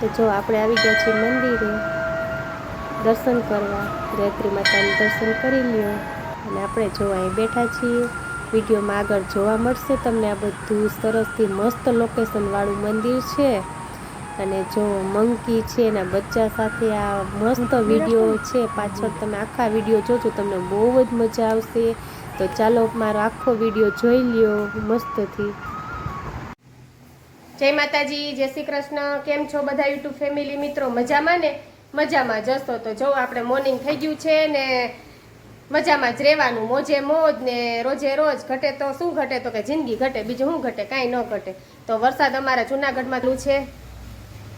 તો જો આપણે આવી ગયા છીએ મંદિરે, દર્શન કરવા. ગાયત્રી માતાનું દર્શન કરી લ્યો. અને આપણે જો અહીં બેઠા છીએ, વિડીયોમાં આગળ જોવા મળશે તમને આ બધું સરસથી મસ્ત લોકેશનવાળું મંદિર છે. અને જો મંકી છે એના બચ્ચા સાથે આ મસ્ત વીડિયો છે. પાછળ તમે આખા વીડિયો જોજો, તમને બહુ જ મજા આવશે. તો ચાલો મારો આખો વીડિયો જોઈ લ્યો મસ્તથી. જય માતાજી, જય શ્રી કૃષ્ણ. કેમ છો બધા યુટ્યુબ ફેમિલી મિત્રો? મજામાં ને? મજામાં જશો તો જો આપણે મોર્નિંગ થઈ ગયું છે ને મજામાં જ રહેવાનું. મોજે મોજ ને રોજે રોજ ઘટે તો શું ઘટે? તો કે જિંદગી ઘટે, બીજું શું ઘટે? કાંઈ ન ઘટે. તો વરસાદ અમારા જુનાગઢમાં છે.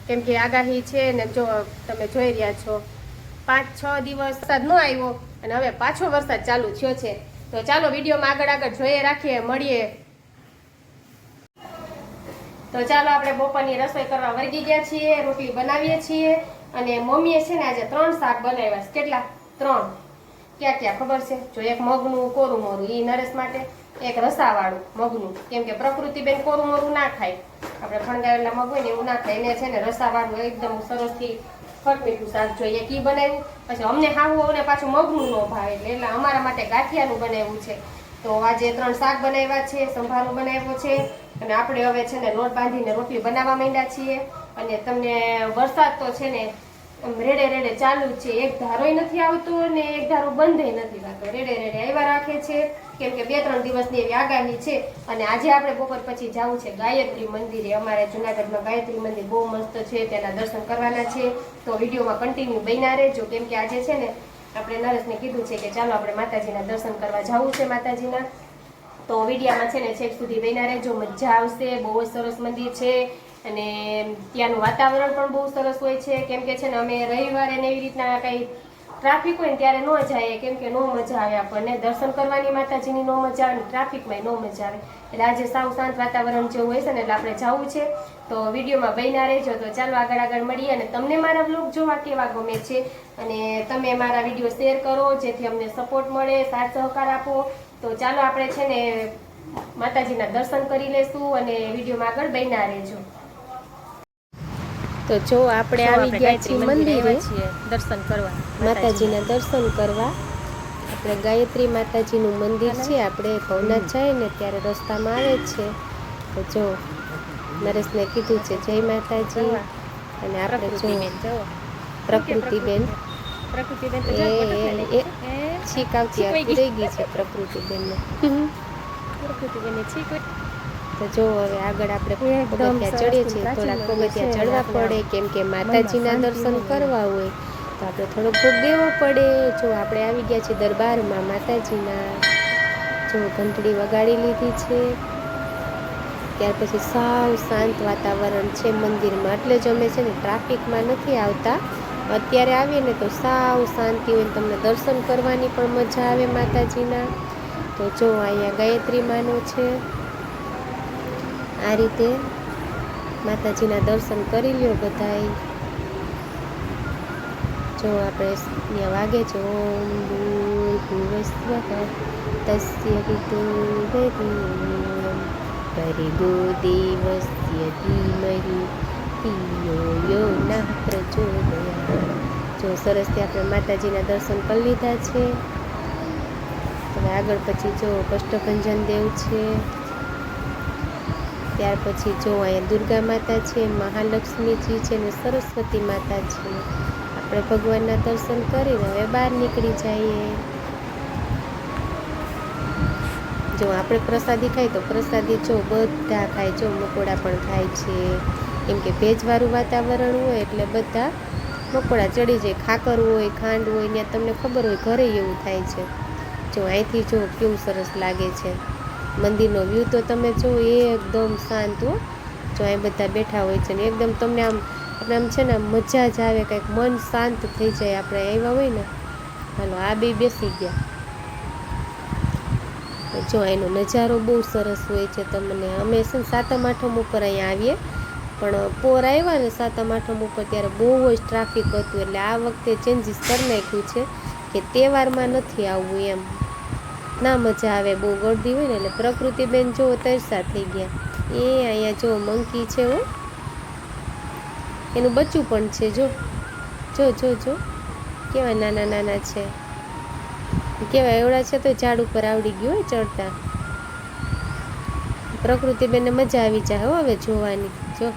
કેમ કે આગાહી છે ને જો તમે જોઈ રહ્યા છો. પાંચ છ દિવસ વરસાદ ન આવ્યો અને હવે પાછો વરસાદ ચાલુ થયો છે. તો ચાલો વિડીયોમાં આગળ આગળ જોઈએ, રાખીએ, મળીએ. તો ચાલો આપણે બપોરની રસોઈ કરવા વર્ગી ગયા છીએ, રોટલી બનાવીએ છીએ અને મમ્મીએ છે ને આજે ત્રણ શાક બનાવ્યા છે. કેટલા? ત્રણ. ક્યાં ક્યાં ખબર છે? જો એક મગનું, કોરું મોરું એ નરેશ માટે, એક રસાવાળું મગનું. કેમ કે પ્રકૃતિબેન કોરું મોરું ના ખાય. આપણે ફણગાવેલા મગ હોય ને એવું ના ખાય. એને છે ને રસાવાળું એકદમ સરસથી ખટમીઠું શાક જોઈએ. એ બનાવ્યું. પછી અમને ખાવું ને પાછું મગનું ન ભાવે. એટલે અમારા માટે ગાંઠિયાનું બનાવ્યું છે. તો આજે ત્રણ શાક બનાવ્યા છે, સંભારો બનાવ્યો છે અને આપણે હવે છે ને લોટ બાંધીને રોટલી બનાવવા માંડ્યા છીએ. અને તમને વરસાદ તો છે ને રેડે રેડે ચાલુ છે. એક ધારોય નથી આવતો અને એક ધારો બંધ નથી થતો રેડે રેડે આવ્યા રાખે છે. કેમ કે બે ત્રણ દિવસની એવી આગાહી છે. અને આજે આપણે બપોર પછી જવું છે ગાયત્રી મંદિરે. અમારે જુનાગઢમાં ગાયત્રી મંદિર બહુ મસ્ત છે. તેના દર્શન કરવાના છે. તો વિડીયોમાં કન્ટિન્યુ બન્યા રહેજો. કેમ કે આજે છે ને આપણે નરેશને કીધું છે કે ચાલો આપણે માતાજીના દર્શન કરવા જવું છે માતાજીના. તો વિડીયામાં છે ને છેક સુધી બન્યા રહેજો, મજા આવશે, બહુ જ સરસ મંદિર છે અને ત્યાંનું વાતાવરણ પણ બહુ સરસ હોય છે. કેમ કે છે ને અમે રવિવારે ને એવી રીતના કંઈ ટ્રાફિક હોય ને ત્યારે ન જાય, કેમ કે નો મજા આવે આપણને. દર્શન કરવાની માતાજીની નો મજા આવે ને ટ્રાફિકમાં નો મજા આવે. એટલે આજે સાવ શાંત વાતાવરણ જેવું હોય છે ને એટલે આપણે જવું છે. તો વિડીયોમાં બન્યા રહેજો. તો ચાલો આગળ આગળ મળીએ અને તમને મારા બ્લોગ જોવા કેવા ગમે છે. અને તમે મારા વીડિયો શેર કરો, જેથી અમને સપોર્ટ મળે, સાથ સહકાર આપો. તો ચાલો આપણે છે ને માતાજીના દર્શન કરી લેશું અને વિડીયોમાં આગળ બન્યા રહેજો. તો જો આપણે આવી ગયા છીએ મંદિરે દર્શન કરવા માતાજીના દર્શન કરવા. આપણે ગાયત્રી માતાજીનું મંદિર છે આપણે ભવનાથ જઈએ ને ત્યારે રસ્તામાં આવે છે. તો જો નરેશને કીધું છે જય માતાજી. અને આપણે જો પ્રકૃતિબેન પ્રકૃતિબેન. એ છીક આવતી ગઈ. છે પ્રકૃતિબેનને. પ્રકૃતિબેન છીક તો જો હવે આગળ આપણે પગથિયા ચડીએ છીએ થોડાક પગથિયા ચડવા પડે કેમ કે માતાજીના દર્શન કરવા હોય તો આપણે થોડોક ભોગ દેવો પડે. જો આપણે આવી ગયા છીએ દરબારમાં માતાજીના જો ઘંટડી વગાડી લીધી છે. ત્યાર પછી સાવ શાંત વાતાવરણ છે મંદિરમાં. એટલે જ અમે છે ને ટ્રાફિકમાં નથી આવતા. અત્યારે આવીએ ને તો સાવ શાંતિ હોય તમને દર્શન કરવાની પણ મજા આવે માતાજીના. તો જો અહીંયા ગાયત્રી માનો છે. આ રીતે માતાજીના દર્શન કરી લ્યો બધાય. જો આપણે ત્યાં વાગે છે, ઓમ ભૂર્ભુવસ્વઃ તસ્ય વિતુર્વરેણ્યં ભર્ગો દેવસ્ય ધીમહિ તિયો યો ના પ્રચોદયા જો સરસથી આપણે માતાજીના દર્શન કરી લીધા છે હવે આગળ પછી જો કષ્ટભંજન દેવ છે ત્યાર પછી જો અહીંયા દુર્ગા માતા છે મહાલક્ષ્મીજી છે ને સરસ્વતી માતા છે. આપણે ભગવાનના દર્શન કરીને હવે બહાર નીકળી જઈએ. જો આપણે પ્રસાદી ખાઈ તો પ્રસાદી જો બધા ખાય, જો મકોડા પણ ખાય છે. એમ કે ભેજવાળું વાતાવરણ હોય એટલે બધા મકોડા ચડી જાય, ખાકર હોય, ખાંડ હોય ત્યાં તમને ખબર હોય ઘરે એવું થાય છે. જો અહીંથી જો કેવું સરસ લાગે છે. મંદિરનો વ્યૂ તો તમે જો એકદમ શાંત હો. જો અહીં બધા બેઠા હોય છે ને એકદમ તમને આમ આપણે આમ છે ને મજા જ આવે, કંઈક મન શાંત થઈ જાય આપણે આવ્યા હોય ને. હાલો, આ બે બેસી ગયા. જો એનો નજારો બહુ સરસ હોય છે તમને. અમે છે ને સાતમ આઠમ ઉપર અહીંયા આવીએ. પણ પોર આવ્યા ને સાતમ આઠમ ઉપર ત્યારે બહુ જ ટ્રાફિક હતું. એટલે આ વખતે ચેન્જીસ કરી નાખ્યું છે કે તહેવારમાં નથી આવવું એમ. ના મજા આવે, બહુ ગળદી હોય ને એટલે પ્રકૃતિબેન જો તરસા થઈ ગયા. એ અહીંયા જો મંકી છે હો. એનું બચ્ચું પણ છે, જો. જો જો જો. કેવા નાના નાના છે. કેવા એવડા છે તો ઝાડ ઉપર આવડી ગયું હોય ચડતા. પ્રકૃતિ બેનને મજા આવી જાય હો હવે જોવાની. જો.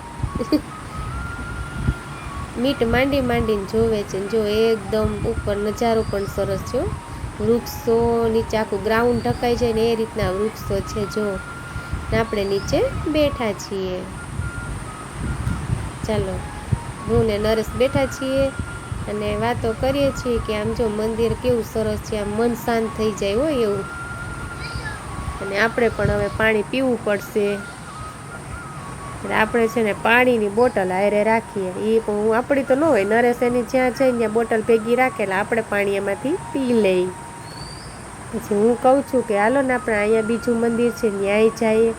મીટ માંડી માંડીને જોવે છે જો એકદમ ઉપર નજારો પણ સરસ છે. વૃક્ષો નીચે આખું ગ્રાઉન્ડ ઢકાઈ જાય ને એ રીતના વૃક્ષો છે જો. ને આપણે નીચે બેઠા છીએ. ચાલો, હું ને નરેશ બેઠા છીએ અને વાતો કરીએ છીએ કે આમ જો મંદિર કેવું સરસ છે, આમ મન શાંત થઈ જાય હોય એવું. અને આપણે પણ હવે પાણી પીવું પડશે. આપણે છે ને પાણીની બોટલ આયરે રાખીએ. એ પણ હું, આપણી તો ન હોય. નરેશ એની જ્યાં જઈને ત્યાં બોટલ ભેગી રાખે એટલે આપણે પાણી એમાંથી પી લઈ પછી હું કહું છું કે હાલો ને આપણે અહીંયા બીજું મંદિર છે, ન્યાય જઈએ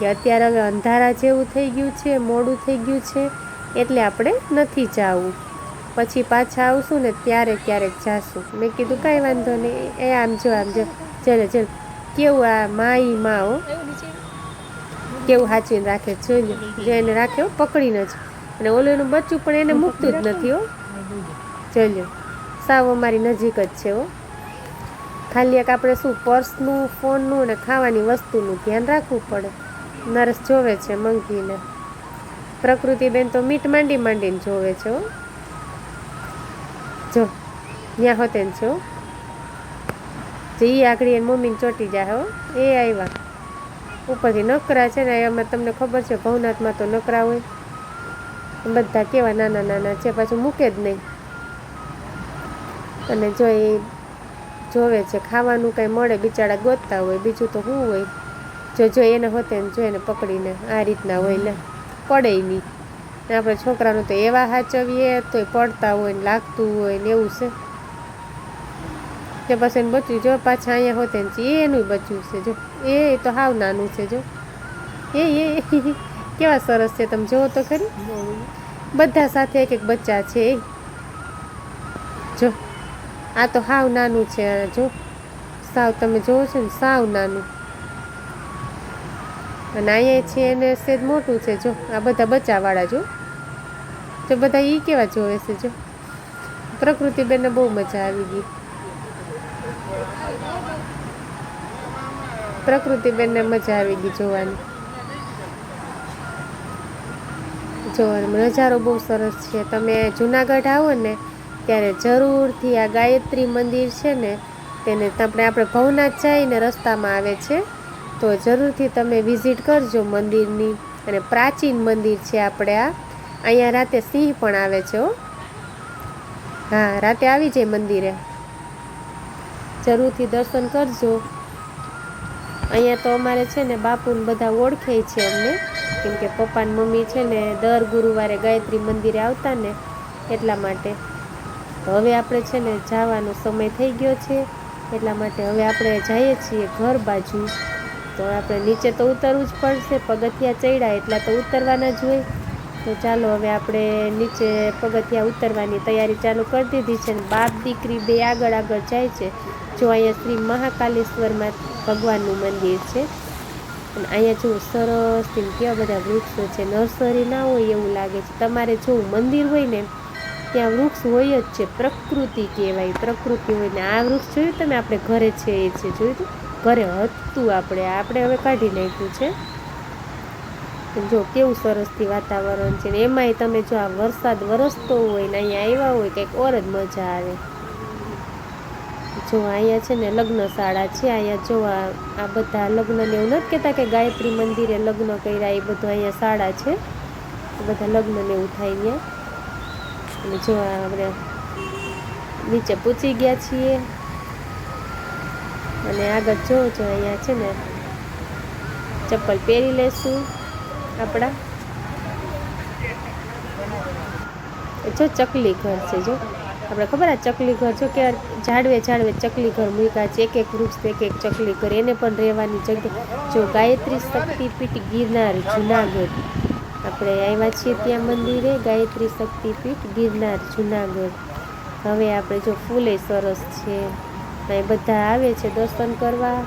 કે અત્યારે હવે અંધારા જેવું થઈ ગયું છે, મોડું થઈ ગયું છે, એટલે આપણે નથી જવું. પછી પાછા આવશું ને ત્યારે ક્યારેક જાશું. મેં કીધું કાંઈ વાંધો નહીં. એ આમ જો આમ જો. ચલો ચલો. કેવું આ માઈ માઓ કેવું સાચવીને રાખે? જોઈને જોઈ લો. જે એને રાખે પકડીને જ. અને ઓલું એનું બચ્ચું પણ એને મૂકતું જ નથી, હો. જોઈ લો સાવ અમારી નજીક જ છે, હો. ખાલી એક આપણે શું, પર્સનું, ફોનનું અને ખાવાની વસ્તુનું ધ્યાન રાખવું પડે. નર્સ જોવે છે મંકીને પ્રકૃતિબેન તો મીટ માંડી માંડીને જોવે છે જો ત્યાં હોતે છો જે. એ આગળ એની મમ્મીને ચોટી જાય હો. એ આવ્યા ઉપરથી નકરા છે ને એમાં તમને ખબર છે, ભવનાથમાં તો નકરા હોય. બધા કેવા નાના નાના છે, પાછું મૂકે જ નહીં. અને જો એ જોવે છે ખાવાનું કાંઈ મળે બિચારા ગોતતા હોય બીજું તો શું હોય? જો જો એને હોતે ને જો એને પકડીને આ રીતના હોય ને પડે નહીં. ને આપણે છોકરાનું તો એવા હાચવીએ તોય પડતા હોય ને લાગતું હોય ને એવું છે. કે બસ એને બચ્યું જો પાછા અહીંયા હોતે ને એનું બચ્યું છે જો. એ તો હાવ નાનું છે જો. એ એ કેવા સરસ છે તમે જુઓ તો ખરી. બધા સાથે એક એક બચ્ચા છે એ. જો. આ તો હાવ નાનું છે જો. સાવ તમે જોવો છો ને, સાવ નાનું. અને અહીંયા છે એને સેજ મોટું છે, જો. આ બધા બચ્ચાવાળા જો. તો બધા એ કેવા જોવે છે, જો. પ્રકૃતિબેનને બહુ મજા આવી ગઈ. પ્રકૃતિબેનને મજા આવી ગઈ જોવાની. જો નજારો બહુ સરસ છે. તમે જુનાગઢ આવો ને ત્યારે જરૂરથી આ ગાયત્રી મંદિર છે ને, તેને આપણે આપણે ભવનાથ જઈને રસ્તામાં આવે છે. તો જરૂરથી તમે વિઝિટ કરજો મંદિરની. અને પ્રાચીન મંદિર છે આપણે આ. અહીંયા રાતે સિંહ પણ આવે છે હો. હા, રાતે આવી જાય મંદિરે. જરૂરથી દર્શન કરજો. અહીંયા તો અમારે છે ને બાપુને બધા ઓળખે છે અમને. કેમ કે પપ્પા મમ્મી છે ને દર ગુરુવારે ગાયત્રી મંદિરે આવતા ને એટલા માટે. તો હવે આપણે છે ને જવાનો સમય થઈ ગયો છે, એટલા માટે હવે આપણે જઈએ છીએ ઘર બાજુ. તો આપણે નીચે તો ઉતરવું જ પડશે, પગથિયા ચડ્યા એટલા તો ઉતરવાના જ હોય. તો ચાલો હવે આપણે નીચે પગથિયા ઉતરવાની તૈયારી ચાલુ કરી દીધી છે ને બાપ દીકરી બે આગળ આગળ જાય છે. જો અહીંયા શ્રી મહાકાલેશ્વરમાં ભગવાનનું મંદિર છે. અને અહીંયા જો સરસ કેવા બધા વૃક્ષો છે, નર્સરી ના હોય એવું લાગે છે. તમારે જો મંદિર હોય ને ત્યાં વૃક્ષ હોય જ છે. પ્રકૃતિ કહેવાય. પ્રકૃતિ હોય ને આ વૃક્ષ જોયું તમે? આપણે ઘરે છે એ છે જોયું તું ઘરે હતું આપણે. આપણે હવે કાઢી નાખ્યું છે. જો કેવું સરસથી વાતાવરણ છે ને એમાંય તમે જો આ વરસાદ વરસતો હોય ને અહીંયા આવ્યા હોય કંઈક ઓર જ મજા આવે. જો અહીંયા છે ને લગ્ન શાળા છે. અહીંયા જો આ બધા લગ્નને એવું નથી કહેતા કે ગાયત્રી મંદિરે લગ્ન કર્યા એ બધું અહીંયા શાળા છે. બધા લગ્નને એવું થાય ત્યાં અને જો આપણે નીચે પૂછી ગયા છીએ અને આગળ જો જો અહીંયા છે ને ચપ્પલ પહેરી લેશું આપણા. જો ચકલી ઘર છે જો. આપણે ખબર આ ચકલી ઘર જો કે ઝાડવે ઝાડવે ચકલી ઘર મૂક્યા છે. એક એક વૃક્ષ એક એક ચકલી ઘર. એને પણ રહેવાની જગ્યા જો ગાયત્રી શક્તિપીઠ ગિરનાર જુનાગઢ. આપણે આવ્યા છીએ ત્યાં મંદિરે, ગાયત્રી શક્તિપીઠ, ગિરનાર, જુનાગઢ. હવે આપણે જો ફૂલે સરસ છે. અહીં બધા આવે છે દર્શન કરવા.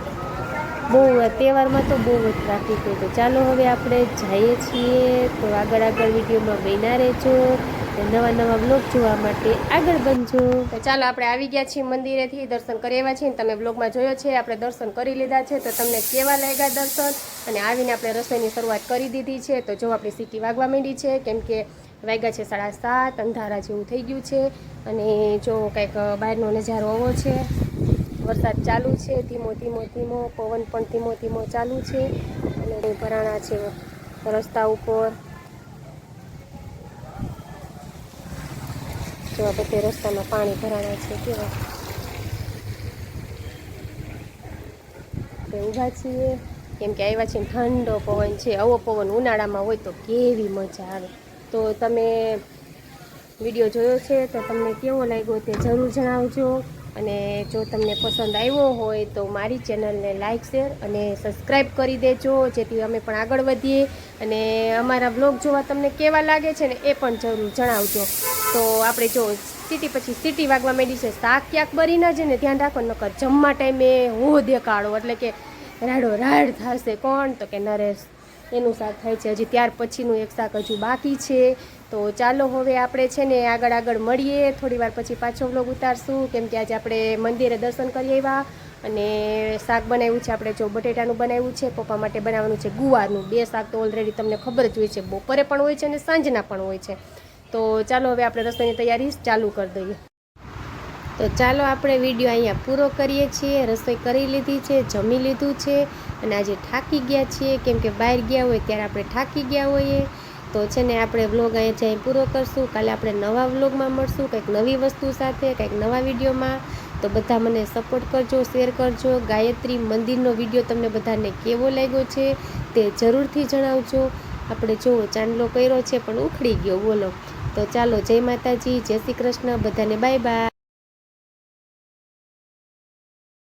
બહુ તહેવારમાં તો બહુ જ ટ્રાફિક હોય તો ચાલો હવે આપણે જઈએ છીએ. તો આગળ આગળ વિડીયોમાં બન્યા રહેજો. અને નવા નવા બ્લોગ જોવા માટે આગળ બનજો. તો ચાલો આપણે આવી ગયા છીએ મંદિરેથી, દર્શન કરી આવ્યા છીએ તમે બ્લોગમાં જોયો છે, આપણે દર્શન કરી લીધા છે, તો તમને કેવા લાગ્યા દર્શન? અને આવીને આપણે રસોઈની શરૂઆત કરી દીધી છે, તો જો આપણી સીટી વાગવા માંડી છે, કેમ કે વાગ્યા છે સાડા સાત, અંધારા જેવું થઈ ગયું છે, અને જો કંઈક બહારનો નજારો આવો છે, વરસાદ ચાલુ છે, ધીમો ધીમો ધીમો, પવન પણ ધીમો ધીમો ચાલુ છે, અને ભરાણા છે રસ્તા ઉપર. જો બધે રસ્તામાં પાણી ભરાણા છે, કેવા? આપણે ઊભા છીએ. કેમ કે આવ્યા છીએ ઠંડો પવન છે, આવો પવન ઉનાળામાં હોય તો કેવી મજા આવે. તો તમે વીડિયો જોયો છે, તો તમને કેવો લાગ્યો તે જરૂર જણાવજો. અને જો તમને પસંદ આવ્યો હોય તો મારી ચેનલને લાઇક શેર અને સબસ્ક્રાઈબ કરી દેજો, જેથી અમે પણ આગળ વધીએ અને અમારા બ્લોગ જોવા તમને કેવા લાગે છે ને એ પણ જરૂર જણાવજો. તો આપણે જો સિટી પછી સિટી વાગવા માંડી છે, શાક ક્યાંક બરી ના જાય ને ધ્યાન રાખો, નકર જમવા ટાઈમે હું દેખાડો, એટલે કે રાડો રાડ થશે કોણ? તો કે નરેશ, એનું શાક થાય છે, હજી ત્યાર પછીનું એક શાક હજુ બાકી છે. તો ચાલો હવે આપણે છે ને આગળ આગળ મળીએ. થોડી વાર પછી પાછો વ્લોગ ઉતારશું. કેમ કે આજે આપણે મંદિરે દર્શન કરી આવ્યા અને શાક બનાવ્યું છે. આપણે જો બટેટાનું બનાવ્યું છે, પપ્પા માટે બનાવવાનું છે ગુવારનું. બે શાક તો ઓલરેડી તમને ખબર જ હોય છે. બપોરે પણ હોય છે અને સાંજના પણ હોય છે. તો ચાલો હવે આપણે રસોઈની તૈયારી ચાલુ કરી દઈએ. તો ચાલો આપણે વીડિયો અહીંયા પૂરો કરીએ છીએ. રસોઈ કરી લીધી છે, જમી લીધું છે અને આજે થાકી ગયા છીએ. કેમ કે બહાર ગયા હોય ત્યારે આપણે થાકી ગયા હોઈએ. તો છે ને આપણે વ્લોગ અહીંયા જઈ પૂરો કરશું. કાલે આપણે નવા વ્લોગમાં મળશું, કંઈક નવી વસ્તુ સાથે, કંઈક નવા વિડીયોમાં. તો બધા મને સપોર્ટ કરજો શેર કરજો. ગાયત્રી મંદિરનો વીડિયો તમને બધાને કેવો લાગ્યો છે તે જરૂરથી જણાવજો. આપણે જો ચાંદલો કર્યો છે પણ ઉખડી ગયો, બોલો. તો ચાલો, જય માતાજી, જય શ્રી કૃષ્ણ, બધાને બાય બાય